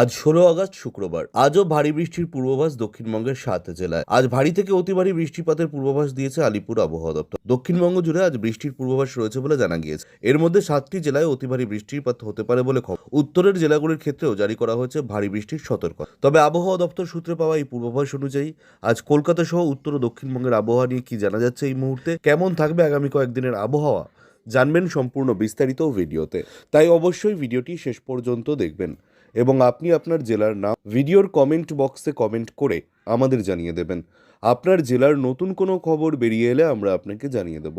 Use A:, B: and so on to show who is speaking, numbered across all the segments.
A: আজ ষোলো আগস্ট শুক্রবার। আজও ভারী বৃষ্টির পূর্বাভাস দক্ষিণবঙ্গের সাত জেলায়। আজ ভারী থেকে অতি ভারী বৃষ্টিপাতের পূর্বাভাস দিয়েছে আলিপুর আবহাওয়া দপ্তর। দক্ষিণবঙ্গ জুড়ে আজ বৃষ্টির পূর্বাভাস রয়েছে বলে জানা গিয়েছে। এর মধ্যে সাতটি জেলায় অতি ভারী বৃষ্টিপাত হতে পারে বলে খবর। উত্তরের জেলাগুলির ক্ষেত্রেও জারি করা হয়েছে ভারী বৃষ্টির সতর্ক তবে আবহাওয়া দপ্তর সূত্রে পাওয়া এই পূর্বাভাস অনুযায়ী, আজ কলকাতা সহ উত্তর ও দক্ষিণবঙ্গের আবহাওয়া নিয়ে কি জানা যাচ্ছে এই মুহূর্তে, কেমন থাকবে আগামী কয়েকদিনের আবহাওয়া, জানবেন সম্পূর্ণ বিস্তারিত ভিডিওতে। তাই অবশ্যই ভিডিওটি শেষ পর্যন্ত দেখবেন। এবং আপনি আপনার জেলার নাম ভিডিওর কমেন্ট বক্সে কমেন্ট করে আমাদের জানিয়ে দেবেন। আপনার জেলার নতুন কোনো খবর বেরিয়ে এলে আমরা আপনাকে জানিয়ে দেব।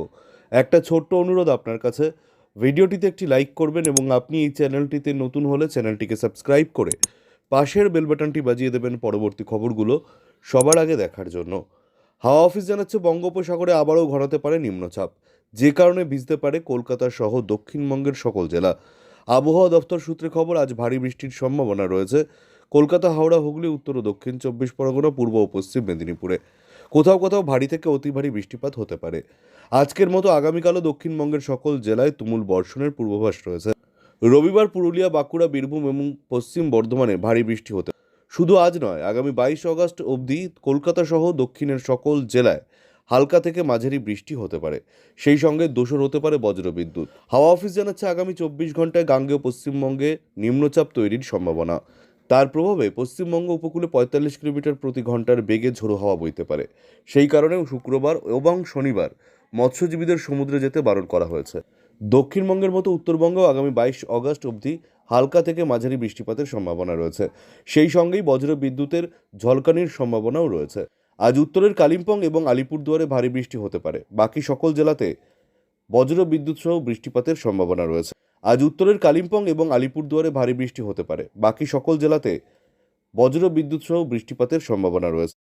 A: একটা ছোট্ট অনুরোধ আপনার কাছে, ভিডিওটিতে একটি লাইক করবেন এবং আপনি এই চ্যানেলটিতে নতুন হলে চ্যানেলটিকে সাবস্ক্রাইব করে পাশের বেল বাটনটি বাজিয়ে দেবেন পরবর্তী খবরগুলো সবার আগে দেখার জন্য। হাওয়া অফিস জানাচ্ছে বঙ্গোপসাগরে আবারও ঘনাতে পারে নিম্নচাপ। যে কারণে ভিজতে পারে কলকাতা সহ দক্ষিণবঙ্গের সকল জেলা। আবহাওয়া দপ্তর সূত্রে খবর, আজ ভারী বৃষ্টির সম্ভাবনা রয়েছে। কলকাতা, হাওড়া, হুগলি, উত্তর ও দক্ষিণ চব্বিশ পরগনা, পূর্ব ও পশ্চিম মেদিনীপুরে। কোথাও কোথাও ভারী থেকে অতি ভারী বৃষ্টিপাত হতে পারে। আজকের মতো আগামীকালও দক্ষিণবঙ্গের সকল জেলায় তুমুল বর্ষণের পূর্বাভাস রয়েছে। রবিবার পুরুলিয়া, বাঁকুড়া, বীরভূম এবং পশ্চিম বর্ধমানে ভারী বৃষ্টি হতে শুধু আজ নয়, আগামী বাইশ অগস্ট অবধি কলকাতা সহ দক্ষিণের সকল জেলায় হালকা থেকে মাঝারি বৃষ্টি হতে পারে। সেই সঙ্গে দোসর হতে পারে বজ্রবিদ্যুৎ। হাওয়া অফিস জানাচ্ছে আগামী চব্বিশ ঘন্টায় গাঙ্গেয় পশ্চিমবঙ্গে নিম্নচাপ তৈরির সম্ভাবনা। তার প্রভাবে পশ্চিমবঙ্গ উপকূলে পঁয়তাল্লিশ কিলোমিটার প্রতি ঘণ্টার বেগে ঝোড়ো হাওয়া বইতে পারে। সেই কারণেও শুক্রবার এবং শনিবার মৎস্যজীবীদের সমুদ্রে যেতে বারণ করা হয়েছে। দক্ষিণবঙ্গের মতো উত্তরবঙ্গেও আগামী বাইশ অগস্ট অবধি হালকা থেকে মাঝারি বৃষ্টিপাতের সম্ভাবনা রয়েছে। সেই সঙ্গেই বজ্র বিদ্যুতের ঝলকানির সম্ভাবনাও রয়েছে। আজ উত্তরের কালিম্পং এবং আলিপুরদুয়ারে ভারী বৃষ্টি হতে পারে। বাকি সকল জেলাতে বজ্র বিদ্যুৎ সহ বৃষ্টিপাতের সম্ভাবনা রয়েছে। আজ উত্তরের কালিম্পং এবং আলিপুরদুয়ারে ভারী বৃষ্টি হতে পারে। বাকি সকল জেলাতে বজ্র বিদ্যুৎ সহ বৃষ্টিপাতের সম্ভাবনা রয়েছে।